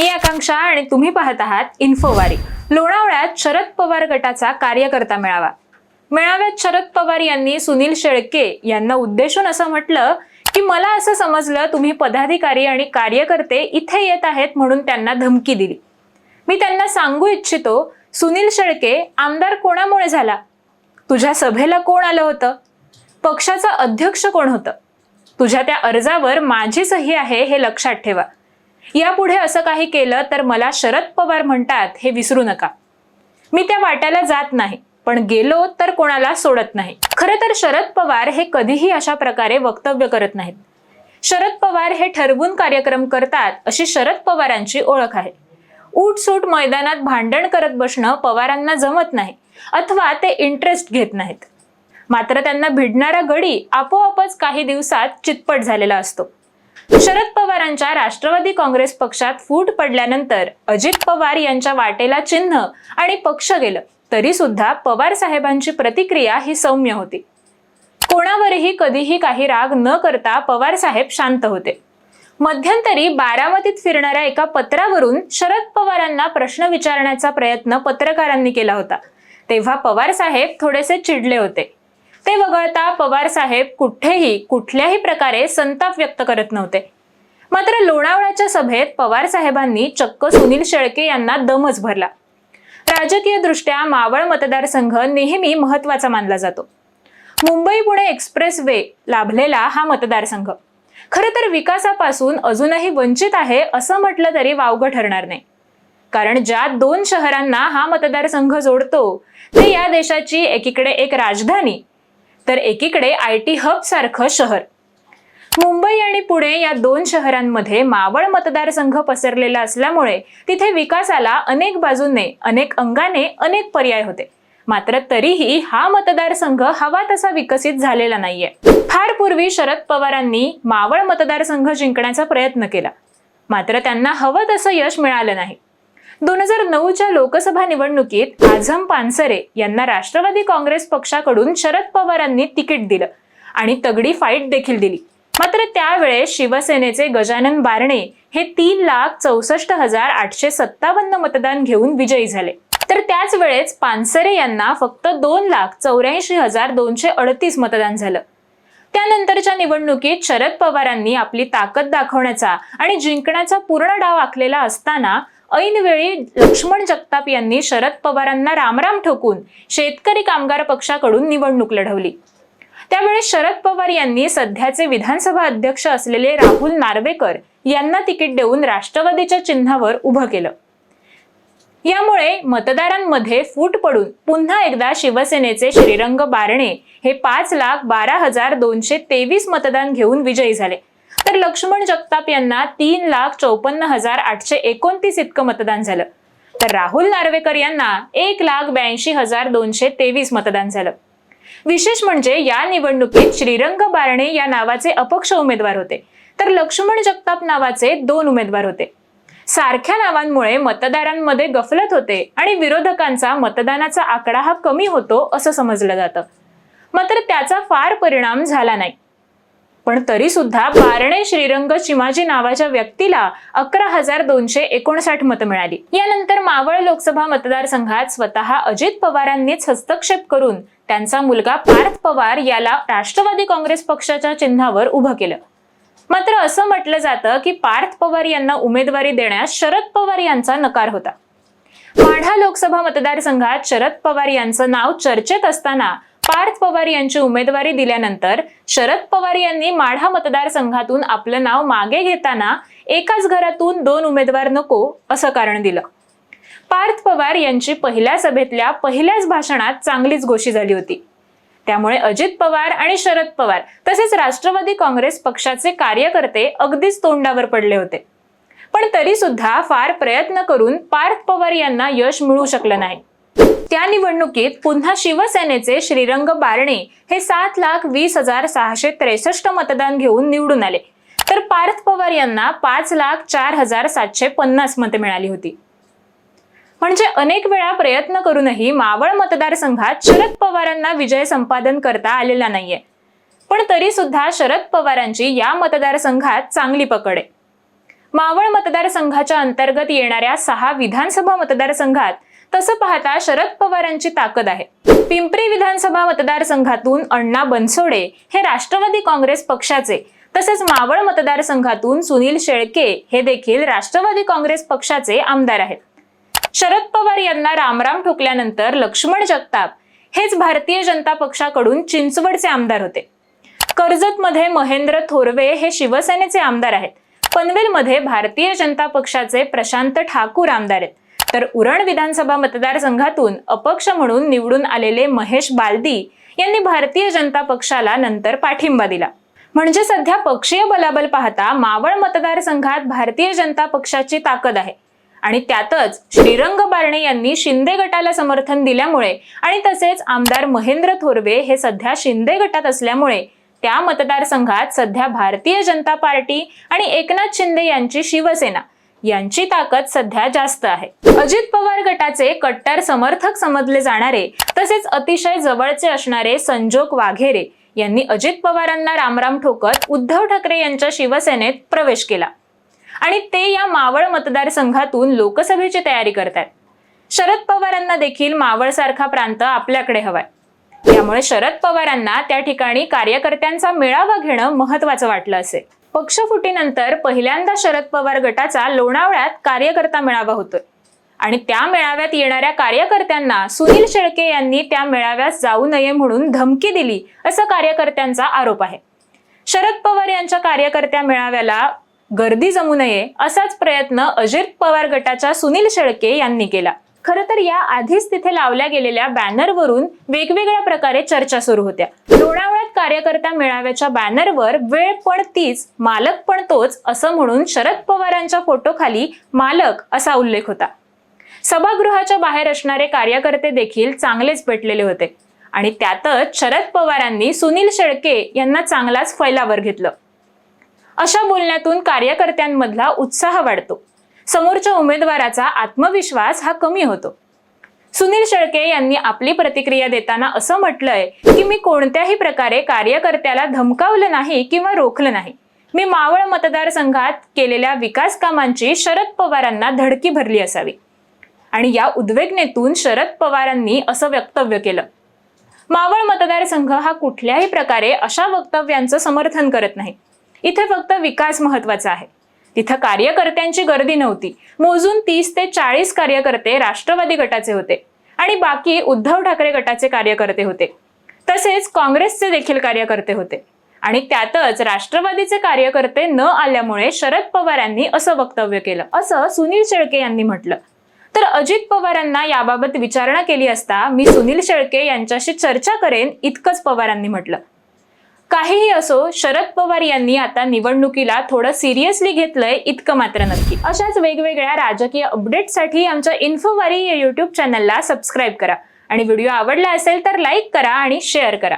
मी आकांक्षा आणि तुम्ही पाहत आहात इन्फोवारी. लोणावळ्यात शरद पवार गटाचा कार्यकर्ता मेळावा. मेळाव्यात शरद पवार यांनी सुनील शेळके यांना उद्देशून असं म्हटलं की मला असं समजलं तुम्ही पदाधिकारी आणि कार्यकर्ते इथे येत आहेत म्हणून त्यांना धमकी दिली. मी त्यांना सांगू इच्छितो सुनील शेळके आमदार कोणामुळे झाला? तुझ्या सभेला कोण आलं होतं? पक्षाचा अध्यक्ष कोण होतं? तुझ्या त्या अर्जावर माझी सही आहे हे लक्षात ठेवा. यापुढे असं काही केलं तर मला शरद पवार म्हणतात हे विसरू नका. मी त्या वाट्याला जात नाही पण गेलो तर कोणाला सोडत नाही. खरं तर शरद पवार हे कधीही अशा प्रकारे वक्तव्य करत नाहीत. शरद पवार हे ठरवून कार्यक्रम करतात अशी शरद पवारांची ओळख आहे. उठसूट मैदानात भांडण करत बसणं पवारांना जमत नाही अथवा ते इंटरेस्ट घेत नाहीत. मात्र त्यांना भिडणारा गडी आपोआपच काही दिवसात चितपट झालेला असतो. शरद पवारांच्या राष्ट्रवादी काँग्रेस पक्षात फूट पडल्यानंतर अजित पवार यांच्या वाटेला चिन्ह आणि पक्ष गेलं. तरी सुद्धा पवार साहेबांची प्रतिक्रिया ही सौम्य होती. कोणावरही कधीही काही राग न करता पवार साहेब शांत होते. मध्यंतरी बारामतीत फिरणाऱ्या एका पत्रावरून शरद पवारांना प्रश्न विचारण्याचा प्रयत्न पत्रकारांनी केला होता. तेव्हा पवार साहेब थोडेसे चिडले होते. ते वगळता पवार साहेब कुठेही कुठल्याही प्रकारे संताप व्यक्त करत नव्हते. मात्र लोणावळ्याच्या सभेत पवार साहेबांनी चक्क सुनील शेळके यांना दमच भरला. राजकीय दृष्ट्या मावळ मतदारसंघ नेहमी महत्त्वाचा मानला जातो. मुंबई पुणे एक्सप्रेस वे लाभलेला हा मतदारसंघ. खरं तर विकासापासून अजूनही वंचित आहे असं म्हटलं तरी वावगं ठरणार नाही. कारण ज्या दोन शहरांना हा मतदारसंघ जोडतो ते या देशाची एकीकडे एक राजधानी तर एकीकडे आय टी हब सारखं शहर. मुंबई आणि पुणे या दोन शहरांमध्ये मावळ मतदारसंघ पसरलेला असल्यामुळे तिथे विकासाला अनेक बाजूने अनेक अंगाने अनेक पर्याय होते. मात्र तरीही हा मतदारसंघ हवा तसा विकसित झालेला नाहीये. फार पूर्वी शरद पवारांनी मावळ मतदारसंघ जिंकण्याचा प्रयत्न केला. मात्र त्यांना हवं तसं यश मिळालं नाही. दोन हजार नऊच्या लोकसभा निवडणुकीत आझम पानसरे यांना राष्ट्रवादी काँग्रेस पक्षाकडून शरद पवारांनी तिकीट दिलं आणि तगडी फाईट देखील दिली. मात्र त्यावेळेस शिवसेनेचे गजानन बारणे हे तीन लाख चौसष्ट हजार आठशे सत्तावन्न मतदान घेऊन विजयी झाले. तर त्याच वेळेस पानसरे यांना फक्त दोन लाख चौऱ्याऐंशी हजार दोनशे अडतीस मतदान झालं. त्यानंतरच्या निवडणुकीत शरद पवारांनी आपली ताकद दाखवण्याचा आणि जिंकण्याचा पूर्ण डाव आखलेला असताना ऐनवेळी लक्ष्मण जगताप यांनी शरद पवारांना रामराम ठोकून शेतकरी कामगार पक्षाकडून निवडणूक लढवली. त्यावेळी शरद पवार यांनी सध्याचे विधानसभा अध्यक्ष असलेले राहुल नार्वेकर यांना तिकीट देऊन राष्ट्रवादीच्या चिन्हावर उभं केलं. यामुळे मतदारांमध्ये फूट पडून पुन्हा एकदा शिवसेनेचे श्रीरंग बारणे हे पाच लाख बारा हजार दोनशे तेवीस मतदान घेऊन विजयी झाले. तर लक्ष्मण जगताप यांना तीन लाख चौपन्न हजार आठशे एकोणतीस इतकं मतदान झालं. तर राहुल नार्वेकर यांना एक लाख ब्याऐंशी हजार दोनशे तेवीस मतदान झालं. विशेष म्हणजे या निवडणुकीत श्रीरंग बारणे या नावाचे अपक्ष उमेदवार होते. तर लक्ष्मण जगताप नावाचे दोन उमेदवार होते. सारख्या नावांमुळे मतदारांमध्ये गफलत होते आणि विरोधकांचा मतदानाचा आकडा हा कमी होतो असं समजलं जातं. मात्र त्याचा फार परिणाम झाला नाही. पण तरी सुद्धा बारणे श्रीरंग चिमाजी नावाच्या व्यक्तीला अकरा हजार दोनशे एकोणसाठ मतं मिळाली. यानंतर मावळ लोकसभा मतदारसंघात स्वतः अजित पवारांनीच हस्तक्षेप करून त्यांचा मुलगा पार्थ पवार याला राष्ट्रवादी काँग्रेस पक्षाच्या चिन्हावर उभं केलं. मात्र असं म्हटलं जातं की पार्थ पवार यांना उमेदवारी देण्यास शरद पवार यांचा नकार होता. माढा लोकसभा मतदारसंघात शरद पवार यांचं नाव चर्चेत असताना पार्थ पवार यांची उमेदवारी दिल्यानंतर शरद पवार यांनी माढा मतदारसंघातून आपलं नाव मागे घेताना एकाच घरातून दोन उमेदवार नको असं कारण दिलं. पार्थ पवार यांची पहिल्या सभेतल्या पहिल्याच भाषणात चांगलीच घोषी झाली होती. त्यामुळे अजित पवार आणि शरद पवार तसेच राष्ट्रवादी काँग्रेस पक्षाचे कार्यकर्ते अगदीच तोंडावर पडले होते. पण तरी सुद्धा फार प्रयत्न करून पार्थ पवार यांना यश मिळू शकलं नाही. त्या निवडणुकीत पुन्हा शिवसेनेचे श्रीरंग बारणे हे सात लाख वीस हजार सहाशे त्रेसष्ट मतदान घेऊन निवडून आले. तर पार्थ पवार यांना पाच लाख चार हजार सातशे पन्नास मते मिळाली होती. म्हणजे अनेक वेळा प्रयत्न करूनही मावळ मतदारसंघात शरद पवारांना विजय संपादन करता आलेला नाहीये. पण तरी सुद्धा शरद पवारांची या मतदारसंघात चांगली पकड आहे. मावळ मतदारसंघाच्या अंतर्गत येणाऱ्या सहा विधानसभा मतदारसंघात तसं पाहता शरद पवारांची ताकद आहे. पिंपरी विधानसभा मतदारसंघातून अण्णा बनसोडे हे राष्ट्रवादी काँग्रेस पक्षाचे तसेच मावळ मतदारसंघातून सुनील शेळके हे देखील राष्ट्रवादी काँग्रेस पक्षाचे आमदार आहेत. शरद पवार यांना रामराम ठोकल्यानंतर लक्ष्मण जगताप हेच भारतीय जनता पक्षाकडून चिंचवडचे आमदार होते. कर्जतमध्ये महेंद्र थोरवे हे शिवसेनेचे आमदार आहेत. पनवेलमध्ये भारतीय जनता पक्षाचे प्रशांत ठाकूर आमदार आहेत. तर उरण विधानसभा मतदारसंघातून अपक्ष म्हणून निवडून आलेले महेश बालदी यांनी भारतीय जनता पक्षाला नंतर पाठिंबा दिला. म्हणजे सध्या पक्षीय बलाबल पाहता मावळ मतदारसंघात भारतीय जनता पक्षाची ताकद आहे. आणि त्यातच श्रीरंग बारणे यांनी शिंदे गटाला समर्थन दिल्यामुळे आणि तसेच आमदार महेंद्र थोरवे हे सध्या शिंदे गटात असल्यामुळे त्या मतदारसंघात सध्या भारतीय जनता पार्टी आणि एकनाथ शिंदे यांची शिवसेना यांची ताकद सध्या जास्त आहे. अजित पवार गटाचे कट्टर समर्थक समजले जाणारे तसेच अतिशय जवळचे असणारे संजोग वाघेरे यांनी अजित पवारांना रामराम ठोकत उद्धव ठाकरे यांच्या शिवसेनेत प्रवेश केला. आणि ते या मावळ मतदारसंघातून लोकसभेची तयारी करतात शरद पवारांना देखील मावळ सारखा प्रांत आपल्याकडे हवाय. त्यामुळे शरद पवारांना त्या ठिकाणी कार्यकर्त्यांचा मेळावा घेणं महत्वाचं वाटलं असेल पक्षफुटीनंतर पहिल्यांदा शरद पवार गटाचा लोणावळ्यात कार्यकर्ता मेळावा होतोय आणि त्या मेळाव्यात येणाऱ्या कार्यकर्त्यांना सुनील शेळके यांनी त्या मेळाव्यास जाऊ नये म्हणून धमकी दिली असं कार्यकर्त्यांचा आरोप आहे. शरद पवार यांच्या कार्यकर्त्या मेळाव्याला गर्दी जमू नये असाच प्रयत्न अजित पवार गटाच्या सुनील शेळके यांनी केला. खरं तर या आधीच तिथे लावल्या गेलेल्या बॅनरवरून वेगवेगळ्या प्रकारे चर्चा सुरू होत्या. लोणावळा कार्यकर्ता मेळाव्याच्या बॅनरवर वेळ पण तीच मालक पण तोच असं म्हणून शरद पवारांच्या फोटोखाली मालक असा उल्लेख होता. सभागृहाच्या बाहेर असणारे कार्यकर्ते देखील चांगलेच पेटलेले होते. आणि त्यातच शरद पवारांनी सुनील शेळके यांना चांगलाच फैलावर घेतलं. अशा बोलण्यातून कार्यकर्त्यांमधला उत्साह वाढतो. समोरच्या उमेदवाराचा आत्मविश्वास हा कमी होतो. सुनील शेळके यांनी आपली प्रतिक्रिया देताना असं म्हटलंय की मी कोणत्याही प्रकारे कार्यकर्त्याला धमकावलं नाही किंवा रोखलं नाही. मी मावळ मतदारसंघात केलेल्या विकास कामांची शरद पवारांना धडकी भरली असावी. आणि या उद्वेगनेतून शरद पवारांनी असं वक्तव्य केलं. मावळ मतदारसंघ हा कुठल्याही प्रकारे अशा वक्तव्यांचं समर्थन करत नाही. इथे फक्त विकास महत्त्वाचा आहे. तिथं कार्यकर्त्यांची गर्दी नव्हती. मोजून तीस ते चाळीस कार्यकर्ते राष्ट्रवादी गटाचे होते आणि बाकी उद्धव ठाकरे गटाचे कार्यकर्ते होते. तसेच काँग्रेसचे देखील कार्यकर्ते होते. आणि त्यातच राष्ट्रवादीचे कार्यकर्ते न आल्यामुळे शरद पवारांनी असं वक्तव्य केलं. असं सुनील शेळके यांनी म्हटलं. तर अजित पवारांना याबाबत विचारणा केली असता मी सुनील शेळके यांच्याशी चर्चा करेन इतकंच पवारांनी म्हटलं. काहीही असो शरद पवार यांनी आता निवडणुकीला थोडं सिरियसली घेतलंय इतकं मात्र नक्की. अशाच वेगवेगळ्या राजकीय अपडेटसाठी आमच्या इन्फोवारी या युट्यूब चॅनलला सबस्क्राईब करा. आणि व्हिडिओ आवडला असेल तर लाईक करा आणि शेअर करा.